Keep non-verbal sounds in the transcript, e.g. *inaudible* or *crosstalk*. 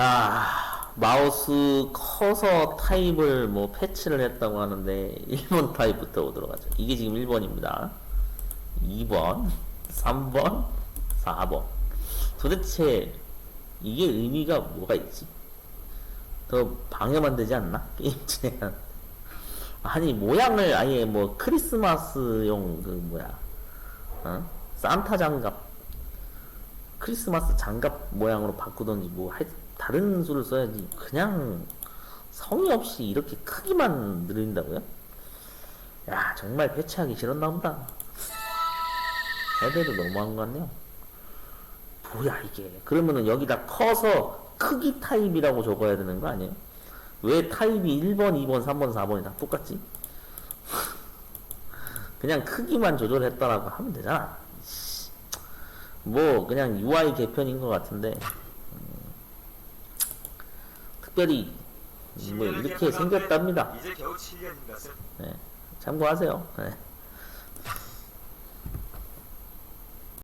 아, 마우스 커서 타입을 뭐 패치를 했다고 하는데 *laughs* 1번 타입부터 오도록 하죠. 이게 지금 1번입니다. 2번, 3번, 4번. 도대체 이게 의미가 뭐가 있지? 더 방해만 되지 않나? *laughs* 게임 진행. 아니 모양을 아예 뭐 크리스마스용 그 뭐야, 어? 산타 장갑 크리스마스 장갑 모양으로 바꾸던지 뭐 할, 다른 수를 써야지 그냥 성의 없이 이렇게 크기만 늘린다고요? 야 정말 배치하기 싫었나 보다 애들도 너무한 것 같네요 뭐야 이게 그러면은 여기다 커서 크기 타입이라고 적어야 되는 거 아니에요? 왜 타입이 1번, 2번, 3번, 4번이 다 똑같지? *laughs* 그냥 크기만 조절했다라고 하면 되잖아 씨. 뭐 그냥 UI 개편인 것 같은데 음, 특별히 뭐 이렇게 생겼답니다. 이제 겨우 7년인 것을 네, 참고하세요. 네.